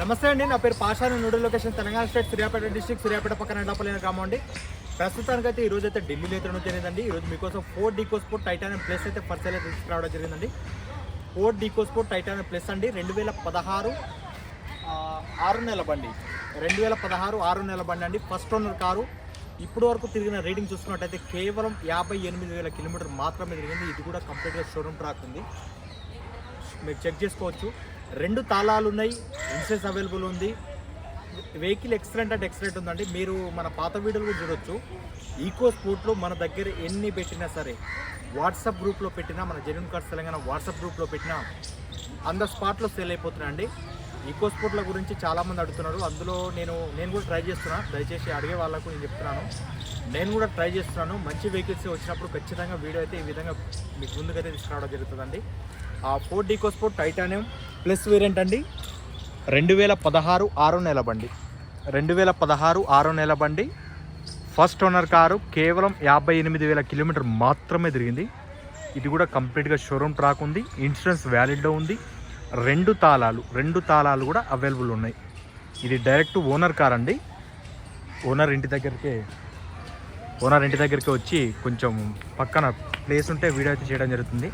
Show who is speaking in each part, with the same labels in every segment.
Speaker 1: నమస్తే అండి నా పేరు పాషాను నూడల్ location Telangana state Suryapet district Suryapet పక్కన ఎండాపల్లిన గ్రామం అండి. ప్రస్తుతానికి అయితే ఈ అయితే ఢిల్లీలో అయితే జరిగిందండి. ఈ రోజు మీకోసం Ford EcoSport titanium plus అయితే ఫస్ట్ అయితే తీసుకురావడం జరిగిందండి. Ford EcoSport titanium plus అండి. రెండు వేల పదహారు ఆరు నెల బండి. రెండు వేల పదహారు ఆరు నెలల బండి అండి. First owner car. ఇప్పుడు వరకు తిరిగిన రీడింగ్ చూసుకున్నట్టయితే కేవలం యాభై ఎనిమిది వేల కిలోమీటర్ మాత్రమే తిరిగింది. ఇది కూడా కంప్లీట్గా షోరూమ్ ట్రాక్ ఉంది. మీరు చెక్ చేసుకోవచ్చు. రెండు తాళాలు ఉన్నాయి ఇన్సూరెన్స్ అవైలబుల్ ఉంది. వెహికల్ ఎక్సలెంట్ అంటే ఎక్సలెంట్ ఉందండి. మీరు మన పాత వీడియోలు కూడా చూడొచ్చు. ఈకో స్పోర్ట్లో మన దగ్గర ఎన్ని పెట్టినా సరే వాట్సాప్ గ్రూప్లో పెట్టినా మన జెన్యున్ కార్డ్స్ తెలంగాణ వాట్సాప్ గ్రూప్లో పెట్టినా అంద స్పాట్లో సేల్ అయిపోతున్నాయండి. ఈకో స్పోర్ట్ల గురించి చాలామంది అడుగుతున్నారు. అందులో నేను నేను కూడా ట్రై చేస్తున్నా. దయచేసి అడిగే వాళ్ళకు నేను చెప్తున్నాను. నేను కూడా ట్రై చేస్తున్నాను. మంచి వెహికల్స్ వచ్చినప్పుడు ఖచ్చితంగా వీడియో అయితే ఈ విధంగా మీకు ముందుకైతే తీసుకురావడం జరుగుతుందండి. ఆ Ford EcoSport titanium. Plus variant అండి? రెండు వేల పదహారు ఆరో నెల బండి. రెండు వేల పదహారు ఆరో నెల బండి. ఫస్ట్ ఓనర్ కారు కేవలం యాభై ఎనిమిది వేల కిలోమీటర్ మాత్రమే తిరిగింది. ఇది కూడా కంప్లీట్గా షోరూమ్ ట్రాక్ ఉంది ఇన్సూరెన్స్ వ్యాలిడ్లో ఉంది. రెండు తాళాలు రెండు తాళాలు కూడా అవైలబుల్ ఉన్నాయి. ఇది డైరెక్ట్ ఓనర్ కార్ అండి. ఓనర్ ఇంటి దగ్గరికే ఓనర్ ఇంటి దగ్గరికి వచ్చి కొంచెం పక్కన ప్లేస్ ఉంటే వీడియో అయితే చేయడం జరుగుతుంది.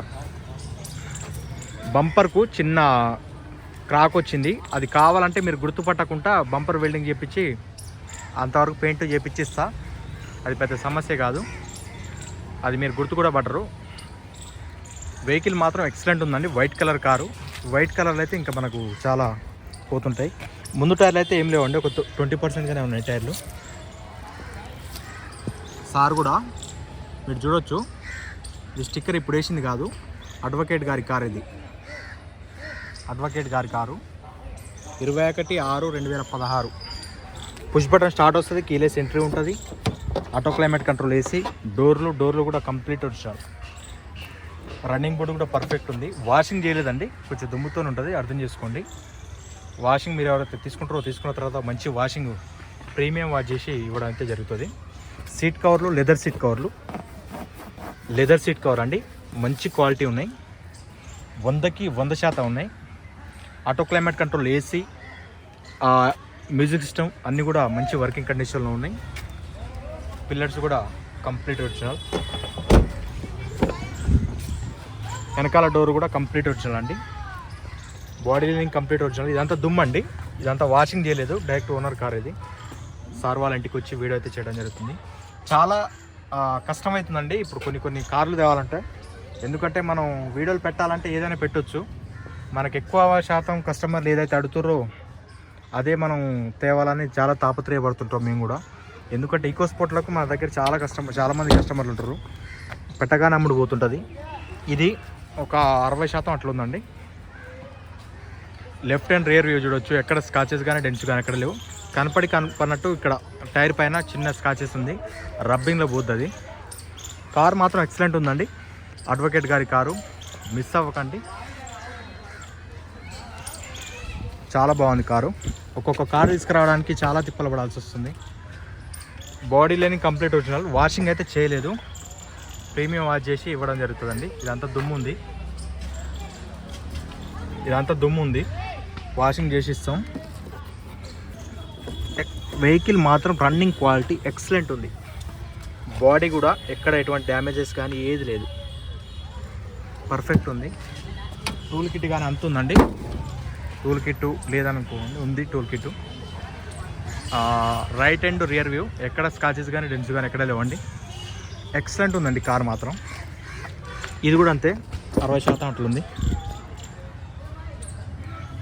Speaker 1: బంపర్కు చిన్న క్రాక్ వచ్చింది. అది కావాలంటే మీరు గుర్తుపట్టకుండా బంపర్ వెల్డింగ్ చేపించి అంతవరకు పెయింట్ చేపించిస్తా. అది పెద్ద సమస్య కాదు. అది మీరు గుర్తు కూడా పట్టరు. వెహికల్ మాత్రం ఎక్సలెంట్ ఉందండి. White colour car. వైట్ కలర్లో అయితే ఇంకా మనకు చాలా పోతుంటాయి. ముందు టైర్లు అయితే ఏం లేవండి. ఒక ట్వంటీ పర్సెంట్గానే ఉన్నాయి టైర్లు. సార్ కూడా మీరు చూడొచ్చు. ఈ స్టిక్కర్ ఇప్పుడు వేసింది కాదు. అడ్వకేట్ గారి కార్ ఇది. అడ్వకేట్ గారి కారు. ఇరవై ఒకటి ఆరు రెండు వేల పదహారు. పుష్ బటన్ స్టార్ట్ వస్తుంది కీలెస్ ఎంట్రీ ఉంటుంది. ఆటో క్లైమేట్ కంట్రోల్ వేసి డోర్లు డోర్లు కూడా కంప్లీట్ వచ్చారు రన్నింగ్ బోర్డు కూడా పర్ఫెక్ట్ ఉంది. వాషింగ్ చేయలేదండి కొంచెం దుమ్ముతో ఉంటుంది అర్థం చేసుకోండి. వాషింగ్ మీరు ఎవరైతే తీసుకుంటారో తీసుకున్న తర్వాత మంచి వాషింగ్ ప్రీమియం వాష్ చేసి ఇవ్వడం అయితే జరుగుతుంది. సీట్ కవర్లు లెదర్ సీట్ కవర్లు. లెదర్ సీట్ కవర్ అండి మంచి క్వాలిటీ ఉన్నాయి. వందకి వంద శాతం ఉన్నాయి. Auto climate control AC music system అన్నీ కూడా మంచి వర్కింగ్ కండిషన్లో ఉన్నాయి. పిల్లర్స్ కూడా కంప్లీట్ ఒరిజినల్. వెనకాల డోర్ కూడా కంప్లీట్ ఒరిజినల్ అండి. Body lining complete original. ఇదంతా దుమ్మండి ఇదంతా వాషింగ్ చేయలేదు. డైరెక్ట్ ఓనర్ కార్ ఇది. సార్ వాళ్ళ ఇంటికి వచ్చి వీడియో అయితే చేయడం జరుగుతుంది. చాలా కష్టమవుతుందండి. ఇప్పుడు కొన్ని కొన్ని కార్లు తేవాలంటే. ఎందుకంటే మనం వీడియోలు పెట్టాలంటే ఏదైనా పెట్టొచ్చు. మనకు ఎక్కువ శాతం కస్టమర్లు ఏదైతే అడుగుతారో అదే మనం తేవాలని చాలా తాపత్రయపడుతుంటాం మేము కూడా. ఎందుకంటే ఈకో స్పోర్ట్లకు మన దగ్గర చాలా కస్టమర్ చాలామంది కస్టమర్లు ఉంటారు. పెట్టగానే అమ్ముడు పోతుంటుంది. ఇది ఒక అరవై శాతం అట్లా ఉందండి లెఫ్ట్ అండ్ రేర్ వ్యూ చూడొచ్చు. ఎక్కడ స్కాచెస్ కానీ డెన్స్ కానీ ఎక్కడ లేవు. కనపడి కనపడినట్టు ఇక్కడ టైర్ పైన చిన్న స్కాచెస్ ఉంది. రబ్బింగ్లో పోతుంది కారు కార్ మాత్రం ఎక్సలెంట్ ఉందండి. అడ్వకేట్ గారి కారు మిస్ అవ్వకండి. చాలా బాగుంది కారు. ఒక్కొక్క కారు తీసుకురావడానికి చాలా తిప్పలు పడాల్సి వస్తుంది. బాడీ లేని కంప్లీట్ ఒరిజినల్ వాషింగ్ అయితే చేయలేదు. ప్రీమియం వాష్ చేసి ఇవ్వడం జరుగుతుందండి. ఇదంతా దుమ్ము ఉంది. ఇదంతా దుమ్ము ఉంది. వాషింగ్ చేసి ఇస్తాం వెహికల్ మాత్రం రన్నింగ్ క్వాలిటీ ఎక్సలెంట్ ఉంది. బాడీ కూడా ఎక్కడ ఎటువంటి డ్యామేజెస్ కానీ ఏది లేదు. పర్ఫెక్ట్ ఉంది. టూల్ కిట్ కానీ అంత ఉందండి. టూల్ కిట్ లేదనుకోండి ఉంది tool kit right and rear view ఎక్కడ స్కాచెస్ కానీ డెన్స్ కానీ ఎక్కడ లేవండి. ఎక్సలెంట్ ఉందండి కార్ మాత్రం. ఇది కూడా అంతే అరవై శాతం అట్లుంది.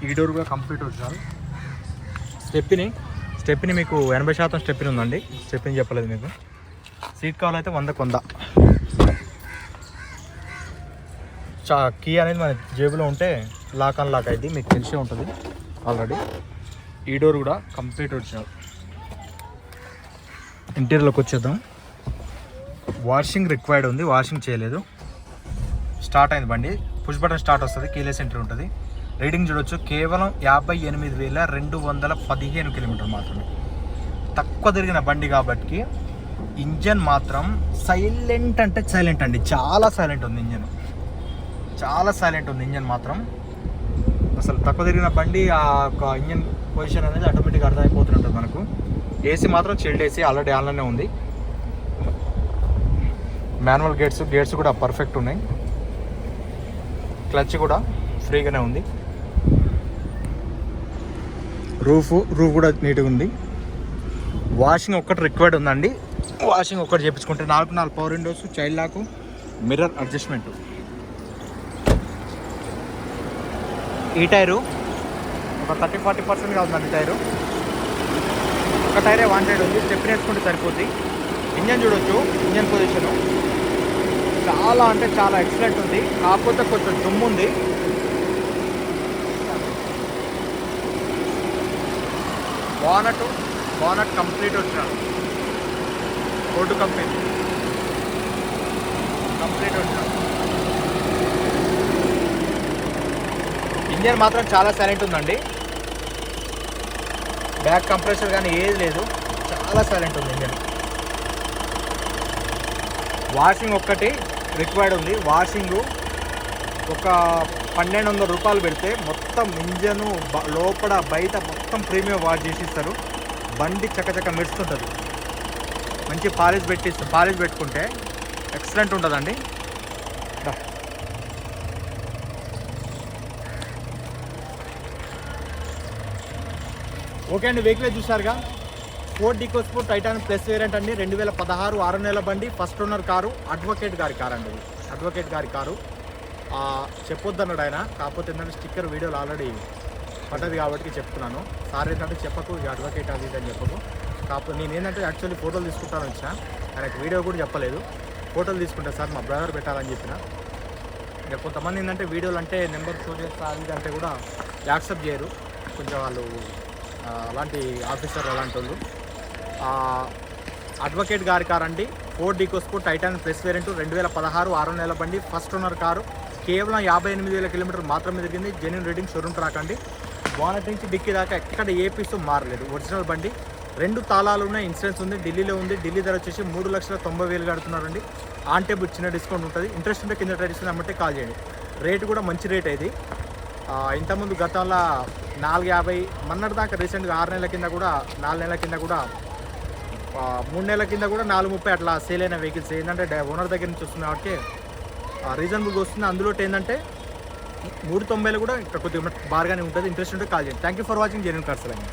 Speaker 1: ఈ డోర్ కూడా కంప్లీట్ వచ్చినారు స్టెప్ని స్టెప్ని మీకు ఎనభై శాతం స్టెప్ని ఉందండి. స్టెప్ని చెప్పలేదు మీకు. సీట్ కవర్ అయితే వంద కొంద. చా కీ అనేది మన జేబులో ఉంటే లాక్ అన్ లాక్ అయింది. మీకు తెలిసే ఉంటుంది. ఆల్రెడీ ఈ డోర్ కూడా కంప్లీట్ వచ్చినారు ఇంటీరియర్లోకి వచ్చేద్దాం. వాషింగ్ రిక్వైర్డ్ ఉంది. వాషింగ్ చేయలేదు. స్టార్ట్ అయింది బండి. పుష్ బటన్ స్టార్ట్ వస్తుంది. కీలెస్ ఎంట్రీ ఉంటుంది. రీడింగ్ చూడొచ్చు. కేవలం యాభై ఎనిమిది వేల రెండు వందల పదిహేను కిలోమీటర్ మాత్రమే. తక్కువ తిరిగిన బండి కాబట్టి ఇంజన్ మాత్రం సైలెంట్ అంటే సైలెంట్ అండి. చాలా సైలెంట్ ఉంది ఇంజన్. చాలా సైలెంట్ ఉంది ఇంజన్ మాత్రం. అసలు తక్కువ తిరిగిన బండి ఆ యొక్క ఇంజన్ పొజిషన్ అనేది ఆటోమేటిక్గా అర్థమైపోతుంటుంది మనకు. ఏసీ మాత్రం చిల్డ్ ఏసీ ఆల్రెడీ ఆన్లోనే ఉంది. మాన్యువల్ గేట్స్ గేట్స్ కూడా పర్ఫెక్ట్ ఉన్నాయి. క్లచ్ కూడా ఫ్రీగానే ఉంది. రూఫ్ రూఫ్ కూడా నీట్గా ఉంది. వాషింగ్ ఒక్కటి రిక్వైర్డ్ ఉందండి. వాషింగ్ ఒక్కటి చేపించుకుంటే నాలుగు నాలుగు power windows child lock mirror adjustment ఈ టైరు ఒక థర్టీ ఫార్టీ పర్సెంట్గా ఉందండి టైరు. ఒక టైరే వన్ సైడ్ ఉంది. స్టెప్ నేర్చుకుంటే సరిపోద్ది. ఇంజన్ చూడొచ్చు. ఇంజన్ పొజిషను చాలా అంటే చాలా ఎక్సలెంట్ ఉంది. కాకపోతే కొంచెం దుమ్ము ఉంది. బానట్ బానట్ కంప్లీట్ వచ్చిన బోర్డు కంపెనీ కంప్లీట్ వచ్చిన ఇంజన్ మాత్రం చాలా సైలెంట్ ఉందండి. బ్యాక్ కంప్రెసర్ కానీ ఏది లేదు. చాలా సైలెంట్ ఉంది ఇంజన్. వాషింగ్ ఒక్కటి రిక్వైర్డ్ ఉంది. వాషింగ్ ఒక పన్నెండు వందల రూపాయలు పెడితే మొత్తం ఇంజను లోపల బయట మొత్తం ప్రీమియం వాష్ చేసి ఇస్తారు బండి చక్కచక్క మెరుస్తుంటుంది. మంచి పాలిష్ పెట్టి పాలిష్ పెట్టుకుంటే ఎక్సలెంట్ ఉంటుందండి. ఓకే అండి వెహికల్ చూసారుగా Ford EcoSport titanium plus variant అండి. రెండు వేల పదహారు ఆరు నెలల బండి ఫస్ట్ ఓనర్ కారు అడ్వకేట్ గారి కారు అండి అడ్వకేట్ గారి కారు. చెప్పొద్దు చెప్పొద్దన్నాడు ఆయన. కాకపోతే ఏంటంటే స్టిక్కర్ వీడియోలు ఆల్రెడీ పడ్డది కాబట్టి చెప్తున్నాను. సార్ ఏంటంటే చెప్పకు ఇది అడ్వకేట్ అది అని చెప్పకు. కాకపోతే నేను ఏంటంటే యాక్చువల్లీ ఫోటోలు తీసుకుంటాను వచ్చిన ఆయనకు వీడియో కూడా చెప్పలేదు. ఫోటోలు తీసుకుంటా సార్ మా బ్రదర్ పెట్టాలని చెప్పిన. ఇంకా కొంతమంది ఏంటంటే వీడియోలు అంటే నెంబర్ షో చేస్తా అది అంటే కూడా యాక్సెప్ట్ చేయరు. కొంచెం వాళ్ళు అలాంటి ఆఫీసర్ అలాంటి వాళ్ళు అడ్వకేట్ గారి కార్ అండి. ఫోర్ డీకోస్కో టైటాన్ ప్లస్ వేరియంట్ రెండు వేల పదహారు ఆరు నెలల బండి. First owner car. కేవలం యాభై ఎనిమిది వేల కిలోమీటర్ మాత్రమే తిరిగింది. జెన్యున్ రీడింగ్ షోరూమ్ ట్రాక్ అండి. బానట్ నుంచి డిక్కీ దాకా ఎక్కడ ఏ పీసు మారలేదు. ఒరిజినల్ బండి. రెండు తాళాలు ఉన్నాయి. ఇన్సూరెన్స్ ఉంది. ఢిల్లీలో ఉంది. ఢిల్లీ ధర వచ్చేసి మూడు లక్షల తొంభై వేలు కడుతున్నారండి. ఆన్ టేబుల్ చిన్న డిస్కౌంట్ ఉంటుంది. ఇంట్రెస్ట్ ఉంటే కింద ట్రెడిషన్ అమ్మంటే కాల్ చేయండి. రేటు కూడా మంచి రేట్ ఇది. ఇంతకుముందు గతంలో నాలుగు యాభై మొన్నటి దాకా రీసెంట్గా ఆరు నెలల కింద కూడా నాలుగు నెలల కింద కూడా మూడు నెలల కింద కూడా నాలుగు ముప్పై అట్లా సేల్ అయిన వెహికల్స్. ఏంటంటే ఓనర్ దగ్గర నుంచి వస్తుంది కాబట్టి రీజనబుల్గా వస్తుంది. అందులో ఏంటంటే మూడు తొంభైలో కూడా ఇక్కడ కొద్దిగా బార్గానే ఉంటుంది. ఇంట్రెస్ట్ ఉంటే కాల్ చేయండి. Thank you for watching genuine అండి